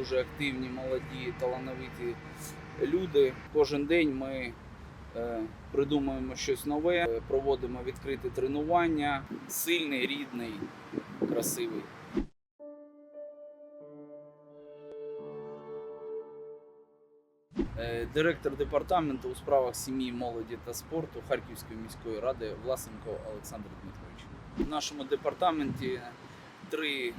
дуже активні, молоді, талановиті люди. Кожен день ми е, придумуємо щось нове, е, проводимо відкриті тренування. Сильний, рідний, красивий. Е, Директор департаменту у справах сім'ї, молоді та спорту Харківської міської ради Власенко Олександр Дмитрович. В нашому департаменті три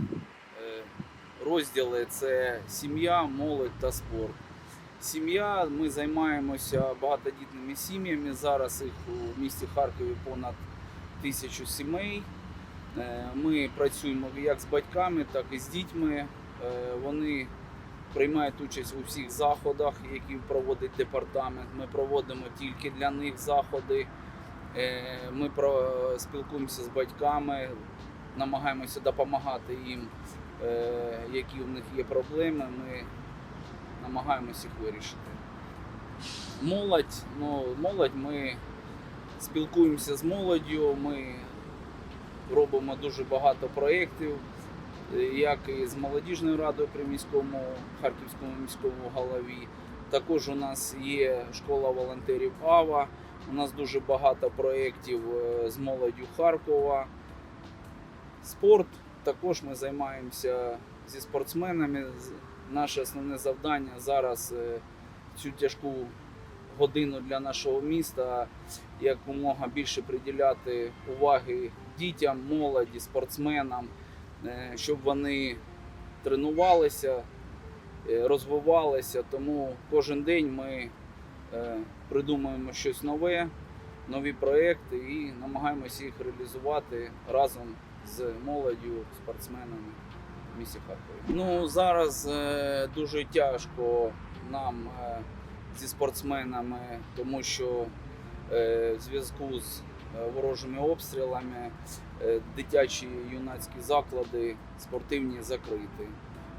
розділи: це сім'я, молодь та спорт. Сім'я, ми займаємося багатодітними сім'ями. Зараз їх у місті Харкові понад тисячу сімей. Е, Ми працюємо як з батьками, так і з дітьми. Е, Вони приймають участь у всіх заходах, які проводить департамент. Ми проводимо тільки для них заходи. Е, Ми спілкуємося з батьками, намагаємося допомагати їм, які у них є проблеми. Ми намагаємося їх вирішити. Молодь, ну, молодь, ми спілкуємося з молоддю, ми робимо дуже багато проєктів, е, як і з молодіжною радою при міському харківському міському голові. Також у нас є школа волонтерів АВА. У нас дуже багато проєктів е, з молоддю Харкова. Спорт. Також ми займаємося зі спортсменами. Наше основне завдання зараз е, цю тяжку годину для нашого міста якомога більше приділяти уваги дітям, молоді, спортсменам, е, щоб вони тренувалися, е, розвивалися. Тому кожен день ми придумуємо щось нове, нові проекти і намагаємося їх реалізувати разом з молоддю, спортсменами в місті Харкові. Ну зараз е, дуже тяжко нам е, зі спортсменами, тому що е, в зв'язку з е, ворожими обстрілами е, дитячі юнацькі заклади спортивні закриті.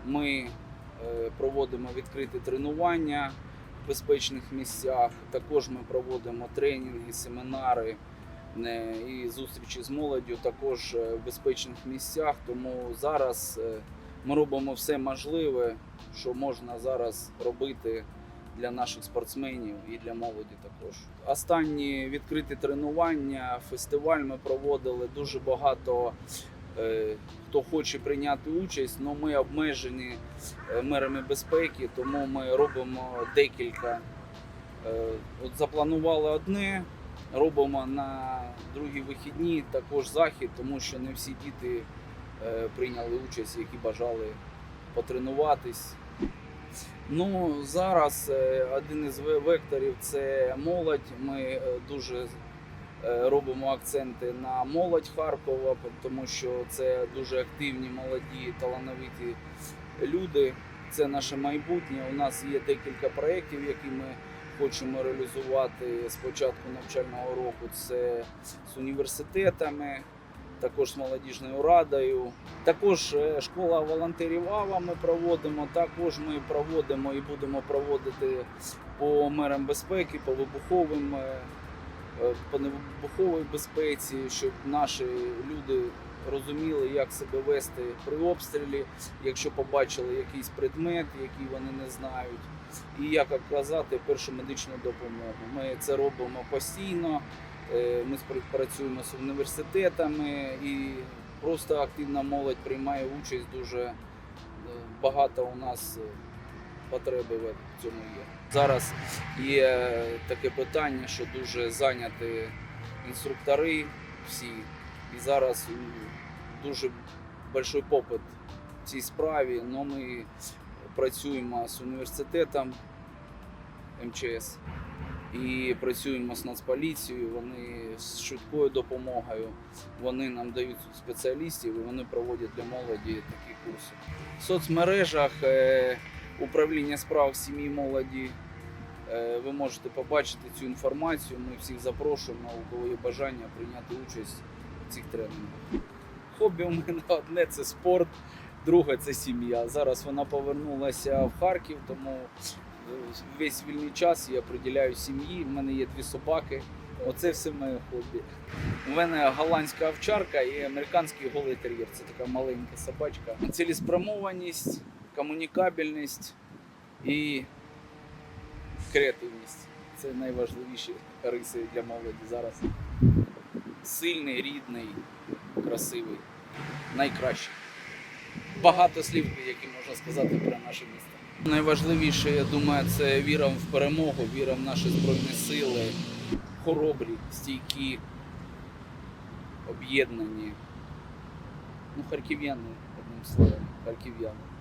Ми е, проводимо відкриті тренування в безпечних місцях. Також ми проводимо тренінги, семінари е, і зустрічі з молоддю також е, в безпечних місцях. Тому зараз е, ми робимо все можливе, що можна зараз робити для наших спортсменів і для молоді також. Останні відкриті тренування, фестиваль ми проводили дуже багато. е, Хто хоче прийняти участь, але ми обмежені е, мерами безпеки, тому ми робимо декілька. Е, От запланували одне, робимо на другі вихідні також захід, тому що не всі діти е, прийняли участь, які бажали потренуватись. Ну, зараз е, один із векторів це молодь. Ми е, дуже робимо акценти на молодь Харкова, тому що це дуже активні, молоді, талановиті люди. Це наше майбутнє. У нас є декілька проєктів, які ми хочемо реалізувати з початку навчального року. Це з університетами, також з молодіжною радою. Також е, школа волонтерів АВА ми проводимо. Також ми проводимо і будемо проводити по мерам безпеки, по вибуховим, е, е, по невибуховій безпеці, щоб наші люди розуміли, як себе вести при обстрілі, якщо побачили якийсь предмет, який вони не знають, і як оказати першу медичну допомогу. Ми це робимо постійно. Е, Ми співпрацюємо з університетами і просто активна молодь приймає участь. Дуже е, багато у нас е, потреби в цьому є. Зараз є таке питання, що дуже зайняті інструктори всі, і зараз дуже великий попит в цій справі. але ми працюємо з університетом МЧС і працюємо з Нацполіцією. Вони з швидкою допомогою. Вони нам дають спеціалістів і вони проводять для молоді такі курси. В соцмережах е, управління справ сім'ї молоді. е, Ви можете побачити цю інформацію. Ми всіх запрошуємо, у кого є бажання прийняти участь цих тренінгах. Хобі у мене одне це спорт, друге це сім'я. Зараз вона повернулася в Харків, тому е, весь вільний час я приділяю сім'ї. У мене є дві собаки. Оце все моє хобі. У мене голландська овчарка і американський голий тер'єр. Це така маленька собачка. Цілеспрямованість, комунікабельність і креативність. Це найважливіші риси для молоді зараз. Сильний, рідний, красивий, найкращий. Багато слів, які можна сказати про наше місто. Найважливіше, я думаю, це віра в перемогу, віра в наші збройні сили, хоробрі, стійкі, об'єднані. Ну, харків'яни, одним словом, харків'яни.